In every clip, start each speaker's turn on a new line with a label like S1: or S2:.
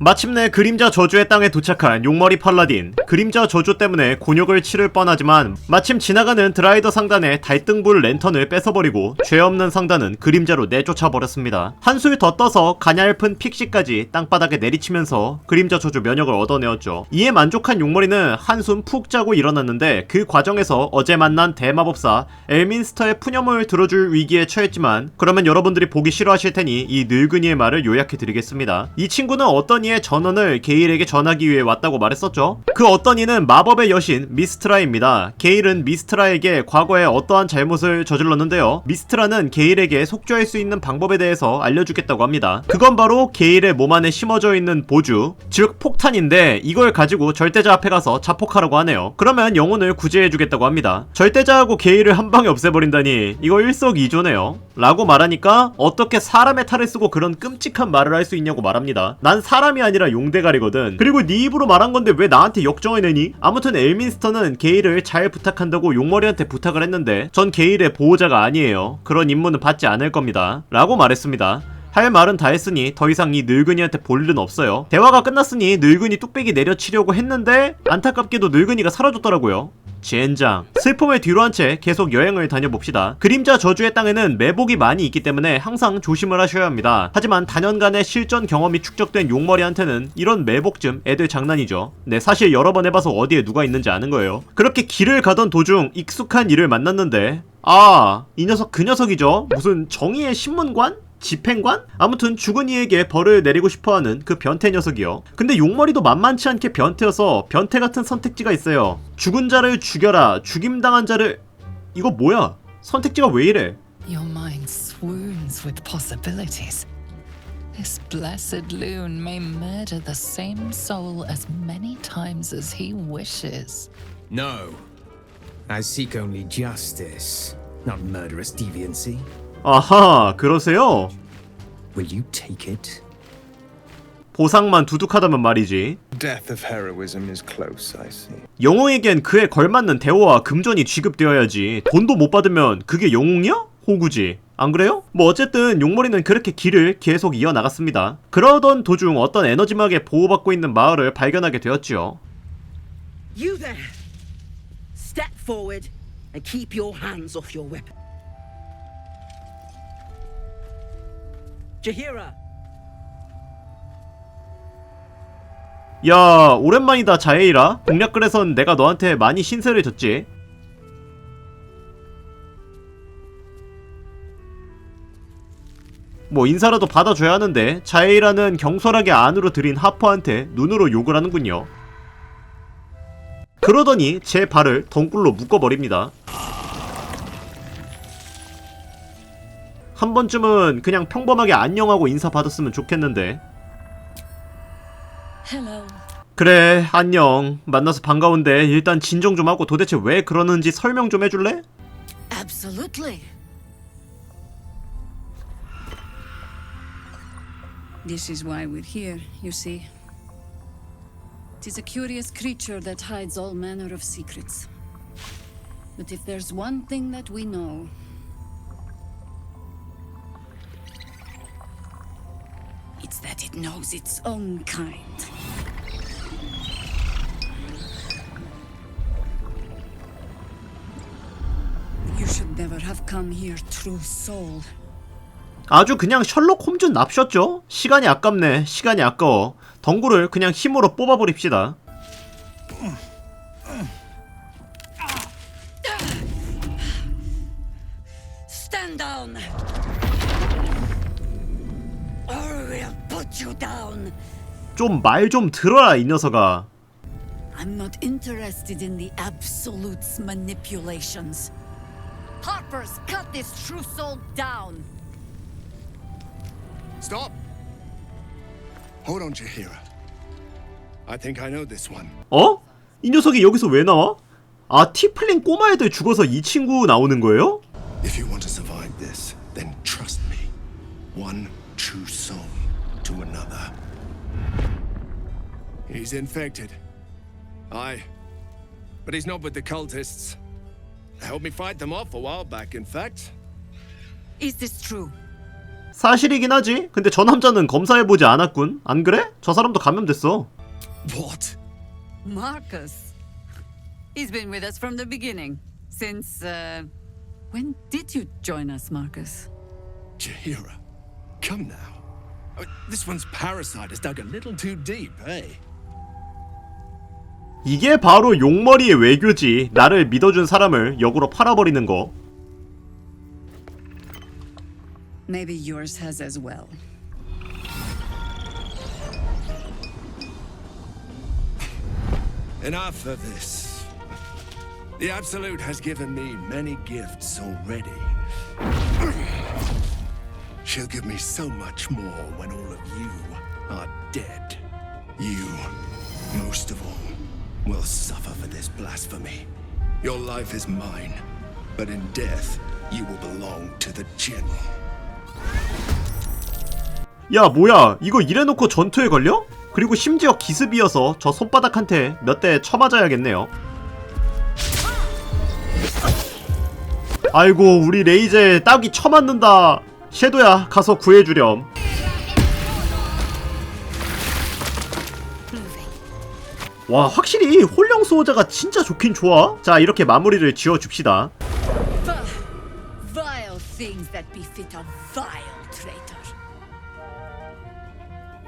S1: 마침내 그림자 저주의 땅에 도착한 용머리 팔라딘. 그림자 저주 때문에 곤욕을 치를 뻔하지만 마침 지나가는 드라이더 상단의 달등불 랜턴을 뺏어버리고 죄 없는 상단은 그림자로 내쫓아 버렸습니다. 한술 더 떠서 가냘픈 픽시까지 땅바닥에 내리치면서 그림자 저주 면역을 얻어내었죠. 이에 만족한 용머리는 한숨 푹 자고 일어났는데 그 과정에서 어제 만난 대마법사 엘민스터의 푸념을 들어줄 위기에 처했지만 그러면 여러분들이 보기 싫어하실 테니 이 늙은이의 말을 요약해 드리겠습니다. 이 친구는 어떤 이의 전원을 게일에게 전하기 위해 왔다고 말했었죠. 그 어떤 이는 마법의 여신 미스트라입니다. 게일은 미스트라에게 과거에 어떠한 잘못을 저질렀는데요. 미스트라는 게일에게 속죄할 수 있는 방법에 대해서 알려주겠다고 합니다. 그건 바로 게일의 몸 안에 심어져 있는 보주, 즉 폭탄인데 이걸 가지고 절대자 앞에 가서 자폭하라고 하네요. 그러면 영혼을 구제해주겠다고 합니다. 절대자하고 게일을 한 방에 없애버린다니 이거 일석이조네요. 라고 말하니까 어떻게 사람의 탈을 쓰고 그런 끔찍한 말을 할 수 있냐고 말합니다. 난 사람이 아니라 용대가리거든. 그리고 네 입으로 말한 건데 왜 나한테 역정을 내니? 아무튼 엘민스터는 게일을 잘 부탁한다고 용머리한테 부탁을 했는데 전 게일의 보호자가 아니에요. 그런 임무는 받지 않을 겁니다. 라고 말했습니다. 할 말은 다 했으니 더 이상 이 늙은이한테 볼 일은 없어요. 대화가 끝났으니 늙은이 뚝배기 내려치려고 했는데 안타깝게도 늙은이가 사라졌더라고요. 젠장. 슬픔을 뒤로 한 채 계속 여행을 다녀봅시다. 그림자 저주의 땅에는 매복이 많이 있기 때문에 항상 조심을 하셔야 합니다. 하지만 단연간의 실전 경험이 축적된 용머리한테는 이런 매복쯤 애들 장난이죠. 네, 사실 여러 번 해봐서 어디에 누가 있는지 아는 거예요. 그렇게 길을 가던 도중 익숙한 일을 만났는데 아, 이 녀석 그 녀석이죠. 무슨 정의의 신문관? 집행관? 아무튼 죽은 이에게 벌을 내리고 싶어하는 그 변태 녀석이요. 근데 용머리도 만만치 않게 변태여서 변태 같은 선택지가 있어요. 죽은 자를 죽여라. 죽임당한 자를 이거 뭐야? 선택지가 왜 이래?
S2: Your mind swoons with possibilities. This blessed loon may murder the same soul as many times as he wishes.
S3: No. I seek only justice, not murderous deviancy.
S1: 아하, 그러세요?
S3: Will you take it?
S1: 보상만 두둑하다면 말이지.
S4: Death of heroism is close, I see.
S1: 영웅에겐 그에 걸맞는 대우와 금전이 지급되어야지. 돈도 못 받으면 그게 영웅이야? 호구지. 안 그래요? 뭐 어쨌든 용머리는 그렇게 길을 계속 이어나갔습니다. 그러던 도중 어떤 에너지막에 보호받고 있는 마을을 발견하게 되었지요.
S5: You there! Step forward and keep your hands off your weapon. Jahira,
S1: 야, 오랜만이다, 자에이라. 공략글에선 내가 너한테 많이 신세를 졌지. 뭐 인사라도 받아줘야 하는데 자에이라는 경솔하게 안으로 들인 하퍼한테 눈으로 욕을 하는군요. 그러더니 제 발을 덩굴로 묶어버립니다. 한 번쯤은 그냥 평범하게 안녕하고 인사 받았으면 좋겠는데. 그래 안녕 만나서 반가운데 일단 진정 좀 하고 도대체 왜 그러는지 설명 좀 해줄래?
S6: Absolutely. This is why we're here, you see. It is a curious creature that hides all manner of secrets. But if there's one thing that we know, it's that it knows its own kind. You should never have come here, true soul.
S1: 아주 그냥 셜록 홈즈 납셨죠? 시간이 아깝네 시간이 아까워 덩굴을 그냥 힘으로 뽑아버립시다
S5: stand down! Put you down!
S1: 좀 말 좀 들어라 이 녀석아
S6: I'm not interested in the Absolute's manipulations. Harper's cut this true soul down.
S4: Stop! Hold on, Jahira. I think I know this one.
S1: 어? 이 녀석이 여기서 왜 나와? 아 티플린 꼬마 애들 죽어서 이 친구 나오는 거예요?
S4: If you He's infected. Aye. But he's not with the cultists. They helped me fight them off a while back, in fact.
S6: Is this true?
S1: 사실이긴 하지. 근데 저 남자는 검사해보지 않았군. 안 그래? 저 사람도 감염됐어.
S3: What?
S6: Marcus. He's been with us from the beginning. Since, uh. When did you join us, Marcus?
S4: Jahira, come now. I mean, this one's parasite has dug a little too deep, eh?
S1: 이게 바로 용머리의 외교지. 나를 믿어준 사람을 역으로 팔아버리는 거.
S6: Maybe yours has as well.
S4: Enough of this. The Absolute has given me many gifts already. She'll give me so much more when all of you are dead. You, most of all, will suffer for this blasphemy. Your life is mine, but in death, you will belong to the General.
S1: 야 뭐야 이거 이래놓고 전투에 걸려? 그리고 심지어 기습이어서 저 손바닥한테 몇 대 쳐맞아야겠네요 아이고 우리 레이저에 딱이 쳐맞는다 섀도야 가서 구해주렴 와 확실히 홀령 수호자가 진짜 좋긴 좋아 자 이렇게 마무리를 지어줍시다
S6: Vile things that befit a vile traitor.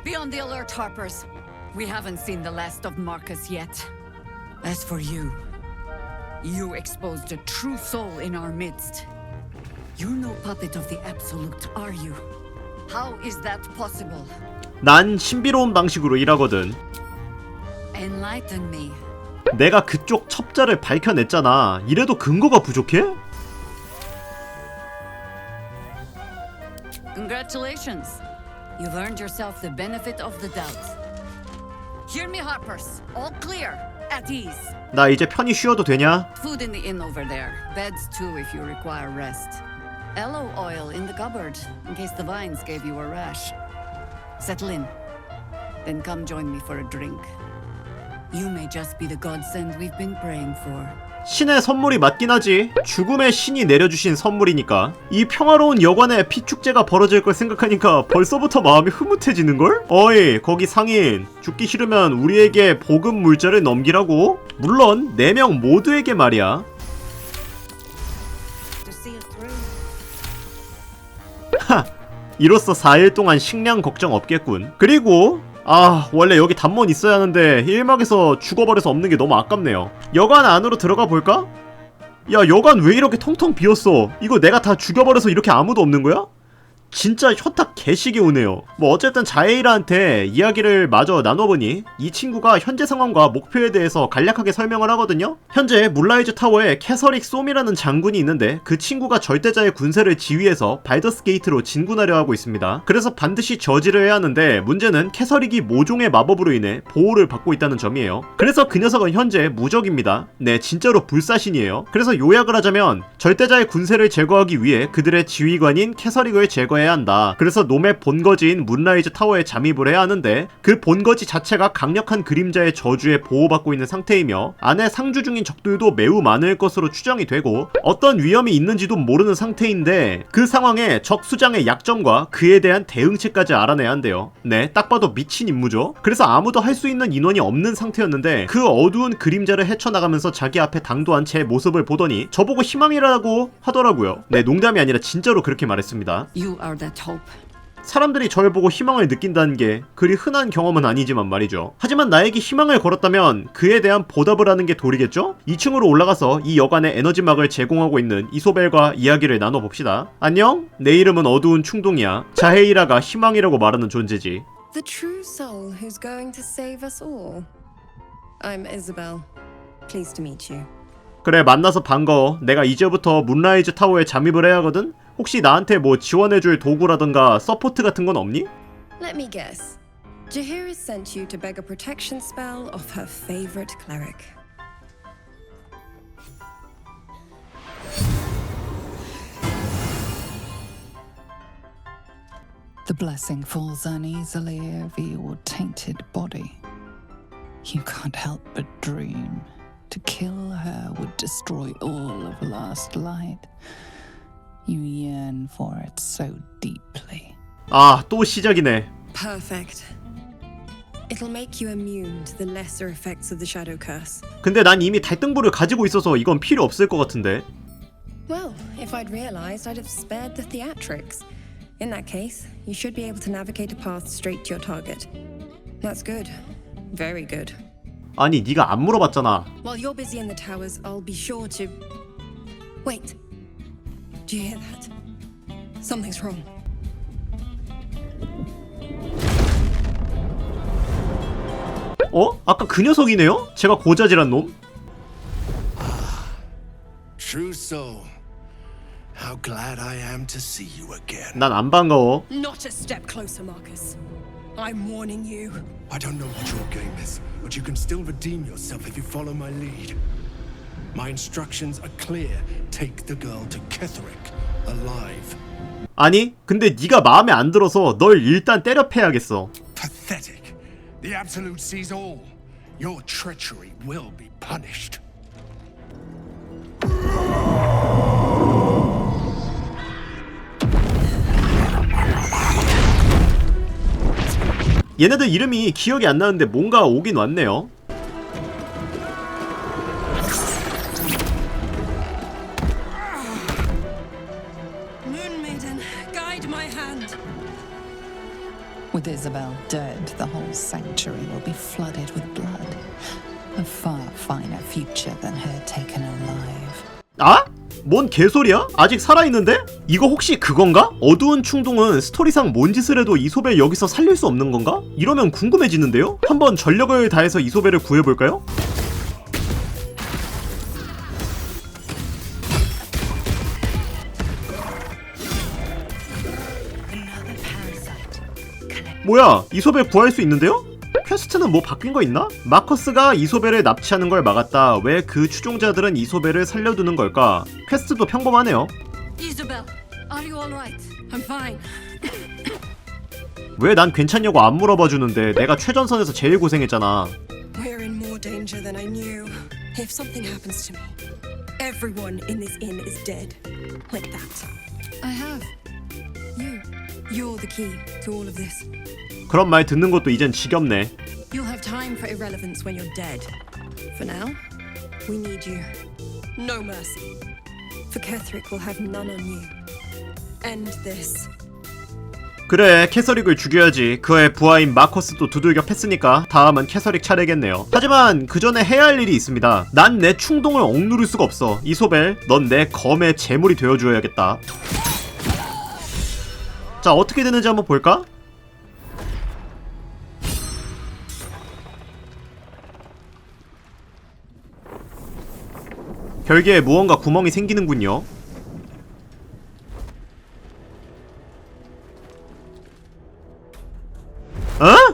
S6: Be on the alert, Harpers. We haven't seen the last of Marcus yet. As for you, you exposed a true soul in our midst. You're no puppet of the Absolute, are you? How is that possible?
S1: 난 신비로운 방식으로 일하거든
S6: Enlighten me.
S1: 내가 그쪽 첩자를 밝혀냈잖아 이래도 근거가 부족해?
S6: Congratulations. You've earned yourself the benefit of the doubt. Hear me, Harpers. All clear. At ease.
S1: 나 이제 편히 쉬어도 되냐?
S6: Food in the inn over there. Beds too if you require rest. Aloe oil in the cupboard in case the vines gave you a rash. Settle in. Then come join me for a drink. You may just be the godsend we've been praying for.
S1: 신의 선물이 맞긴 하지. 죽음의 신이 내려주신 선물이니까. 이 평화로운 여관에 피축제가 벌어질 걸 생각하니까 벌써부터 마음이 흐뭇해지는 걸? 어이, 거기 상인. 죽기 싫으면 우리에게 보급 물자를 넘기라고? 물론 4명 모두에게 말이야.
S5: Through.
S1: 이로써 4일 동안 식량 걱정 없겠군. 그리고 아 원래 여기 단몬 있어야 하는데 1막에서 죽어버려서 없는 게 너무 아깝네요. 여관 안으로 들어가 볼까? 야 여관 왜 이렇게 텅텅 비었어? 이거 내가 다 죽여버려서 이렇게 아무도 없는 거야? 진짜 현타 개식이 오네요. 뭐 어쨌든 자에이라한테 이야기를 마저 나눠보니 이 친구가 현재 상황과 목표에 대해서 간략하게 설명을 하거든요. 현재 물라이즈 타워에 캐서릭 솜이라는 장군이 있는데 그 친구가 절대자의 군세를 지휘해서 발더스 게이트로 진군하려 하고 있습니다. 그래서 반드시 저지를 해야 하는데 문제는 캐서릭이 모종의 마법으로 인해 보호를 받고 있다는 점이에요. 그래서 그 녀석은 현재 무적입니다. 네, 진짜로 불사신이에요. 그래서 요약을 하자면 절대자의 군세를 제거하기 위해 그들의 지휘관인 캐서릭을 제거해 야 한다. 그래서 놈의 본거지인 문라이즈 타워에 잠입을 해야 하는데 그 본거지 자체가 강력한 그림자의 저주에 보호받고 있는 상태이며 안에 상주 중인 적들도 매우 많을 것으로 추정이 되고 어떤 위험이 있는지도 모르는 상태인데 그 상황에 적 수장의 약점과 그에 대한 대응책까지 알아내야 한대요. 네, 딱 봐도 미친 임무죠. 그래서 아무도 할 수 있는 인원이 없는 상태였는데 그 어두운 그림자를 헤쳐나가면서 자기 앞에 당도한 제 모습을 보더니 저보고 희망이라고 하더라고요. 네, 농담이 아니라 진짜로 그렇게 말했습니다.
S6: You are that hope.
S1: 사람들이 저를 보고 희망을 느낀다는 게 그리 흔한 경험은 아니지만 말이죠. 하지만 나에게 희망을 걸었다면 그에 대한 보답을 하는 게 도리겠죠? 2층으로 올라가서 이 여관의 에너지막을 제공하고 있는 이소벨과 이야기를 나눠봅시다. 안녕? 내 이름은 어두운 충동이야. 자헤이라가 희망이라고 말하는 존재지.
S7: The true soul who's going to save us all. I'm Isabel. Pleased to meet you.
S1: 그래 만나서 반가워. 내가 이제부터 문라이즈 타워에 잠입을 해야 하거든? 혹시 나한테 뭐 지원해줄 도구라던가 서포트 같은 건 없니?
S7: Let me guess. Jahira sent you to beg a protection spell off her favorite cleric.
S2: The blessing falls uneasily over your tainted body. You can't help but dream. To kill her would destroy all of last light. You yearn for it so deeply.
S1: 아 또 시작이네
S7: Perfect. It'll make you immune to the lesser effects of the shadow curse.
S1: 근데 난 이미 달등불을 가지고 있어서 이건 필요 없을 것 같은데
S7: Well, if I'd realized, I'd have spared the theatrics. In that case, you should be able to navigate a path straight to your target. That's good. Very good.
S1: 아니 네가 안 물어봤잖아
S7: While you're busy in the towers, I'll be sure to. Wait. Do you hear that? Something's wrong.
S1: 어? 아까 그 녀석이네요? 제가 고자질한 놈?
S4: True soul. How glad I am to see you again.
S1: 난 안 반가워
S7: Not a step closer, Marcus. I'm warning you.
S4: I don't know what your game is, but you can still redeem yourself if you follow my lead. My instructions are clear. Take the girl to Ketherick, alive.
S1: 아니 근데 네가 마음에 안 들어서 널 일단 때려 패야겠어
S4: Pathetic. The Absolute sees all. Your treachery will be punished.
S1: 얘네들 이름이 기억이 안 나는데 뭔가 오긴 왔네요
S7: Moon Maiden, guide my hand.
S2: With Isabel dead, the whole sanctuary will be flooded with blood. A far finer future than her taken alive.
S1: 아? 뭔 개소리야? 아직 살아있는데? 이거 혹시 그건가? 어두운 충동은 스토리상 뭔 짓을 해도 이소벨 여기서 살릴 수 없는 건가? 이러면 궁금해지는데요? 한번 전력을 다해서 이소벨을 구해볼까요? 뭐야 이소벨 구할 수 있는데요? 퀘스트는 뭐 바뀐 거 있나? 마커스가 이소벨을 납치하는 걸 막았다. 왜 그 추종자들은 이소벨을 살려두는 걸까? 퀘스트도 평범하네요.
S6: Isabel, are you alright?
S7: I'm fine.
S1: 왜 난 괜찮냐고 안 물어봐 주는데 내가 최전선에서 제일 고생했잖아.
S7: We're in more danger than I knew. If something happens to me, everyone in this inn is dead. Like that. I have. You. You're the key to all of this.
S1: 그런 말 듣는 것도 이젠 지겹네.
S7: You'll have time for irrelevance when you're dead. For now, we need you. No mercy. For Ketherick will have none on you. End this.
S1: 그래 캐서릭을 죽여야지. 그의 부하인 마커스도 두들겨 팼으니까 다음은 캐서릭 차례겠네요. 하지만 그 전에 해야 할 일이 있습니다. 난 내 충동을 억누를 수가 없어. 이소벨, 넌 내 검의 재물이 되어줘야겠다. 자 어떻게 되는지 한번 볼까? 결계에 무언가 구멍이 생기는군요. 어?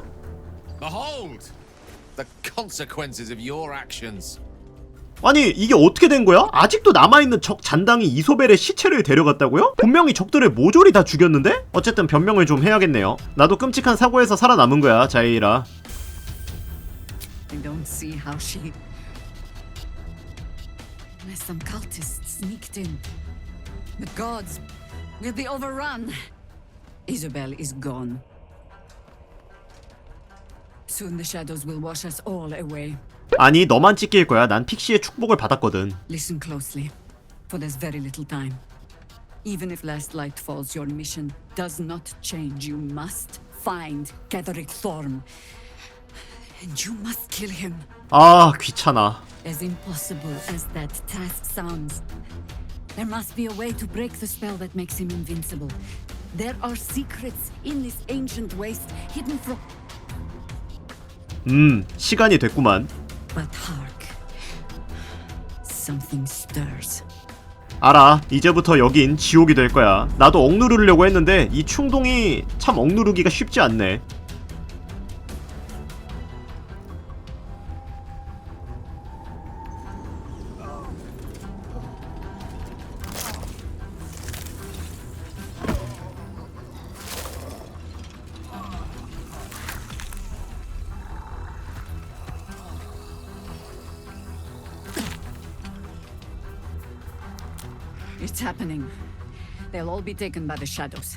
S1: 아니 이게 어떻게 된 거야? 아직도 남아있는 적 잔당이 이소벨의 시체를 데려갔다고요? 분명히 적들을 모조리 다 죽였는데? 어쨌든 변명을 좀 해야겠네요 나도 끔찍한 사고에서 살아남은 거야 자이라.
S6: Soon the shadows will wash us all away.
S1: 아니 너만 찢길 거야 난 픽시의 축복을 받았거든
S6: Listen closely, for there's very little time. Even if last light falls, your mission does not change. You must find Ketherick Thorm. And you must kill him.
S1: 아 귀찮아
S6: As impossible as that task sounds, there must be a way to break the spell that makes him invincible. There are secrets in this ancient waste hidden from.
S1: 음 시간이 됐구만
S6: But hark. Something stirs.
S1: 알아 이제부터 여긴 지옥이 될 거야 나도 억누르려고 했는데 이 충동이 참 억누르기가 쉽지 않네
S6: It's happening. They'll all be taken by the shadows.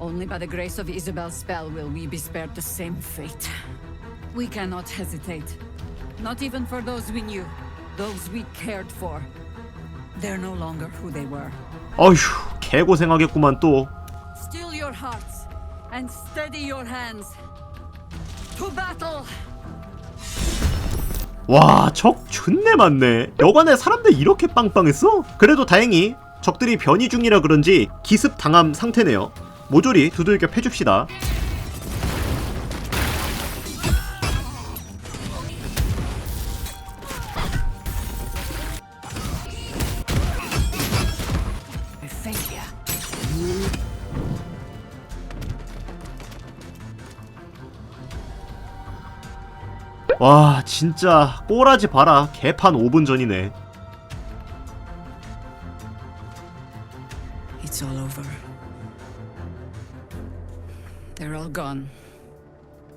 S6: Only by the grace of Isabel's spell will we be spared the same fate. We cannot hesitate. Not even for those we knew, those we cared for. They're no longer who they were.
S1: 어휴 개고생하겠구만 또
S6: Still your hearts and steady your hands. To battle!
S1: 와, 적 존내 많네. 여관에 사람들 이렇게 빵빵했어? 그래도 다행히 적들이 변이 중이라 그런지 기습 당함 상태네요. 모조리 두들겨 패줍시다. 와, 진짜 꼬라지 봐라. 개판 5분 전이네.
S6: All gone.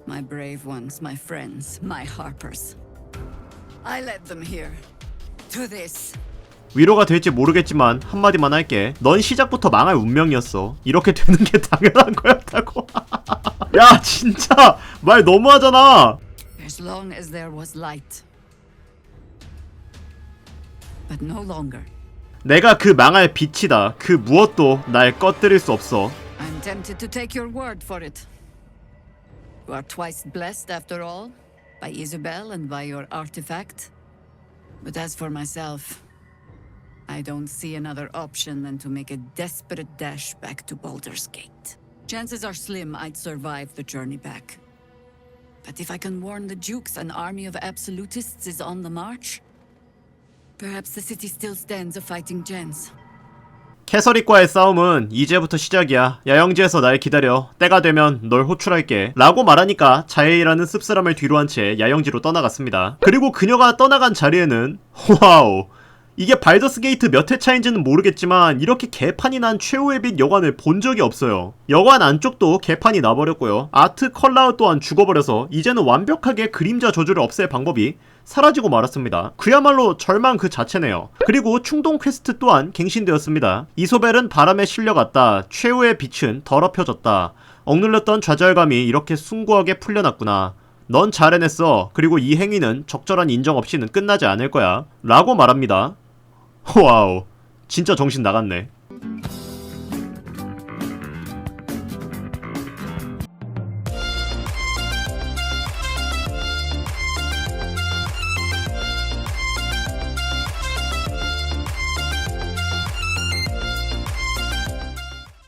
S6: My brave ones, my friends, my Harpers. I led them here. To this.
S1: 위로가 될지 모르겠지만 한마디만 할게. 넌 시작부터 망할 운명이었어. 이렇게 되는 게 당연한 거였다고. 야, 진짜 말 너무하잖아.
S6: As long as there was light. But no longer.
S1: 내가 그 망할 빛이다. 그 무엇도 날 꺼뜨릴 수 없어.
S6: I'm tempted to take your word for it. You are twice blessed, after all, by Isabel and by your artifact. But as for myself, I don't see another option than to make a desperate dash back to Baldur's Gate. Chances are slim I'd survive the journey back. But if I can warn the Dukes an army of absolutists is on the march, perhaps the city still stands a fighting chance.
S1: 캐서릭과의 싸움은 이제부터 시작이야. 야영지에서 날 기다려. 때가 되면 널 호출할게. 라고 말하니까 자해이라는 씁쓸함을 뒤로한 채 야영지로 떠나갔습니다. 그리고 그녀가 떠나간 자리에는 와우. 이게 발더스 게이트 몇 회 차인지는 모르겠지만 이렇게 개판이 난 최후의 빛 여관을 본 적이 없어요. 여관 안쪽도 개판이 나버렸고요. 아트 컬라우 또한 죽어버려서 이제는 완벽하게 그림자 저주를 없앨 방법이 사라지고 말았습니다. 그야말로 절망 그 자체네요. 그리고 충동 퀘스트 또한 갱신되었습니다. 이소벨은 바람에 실려갔다. 최후의 빛은 더럽혀졌다. 억눌렸던 좌절감이 이렇게 숭고하게 풀려났구나. 넌 잘 해냈어. 그리고 이 행위는 적절한 인정 없이는 끝나지 않을 거야. 라고 말합니다. 와우. 진짜 정신 나갔네.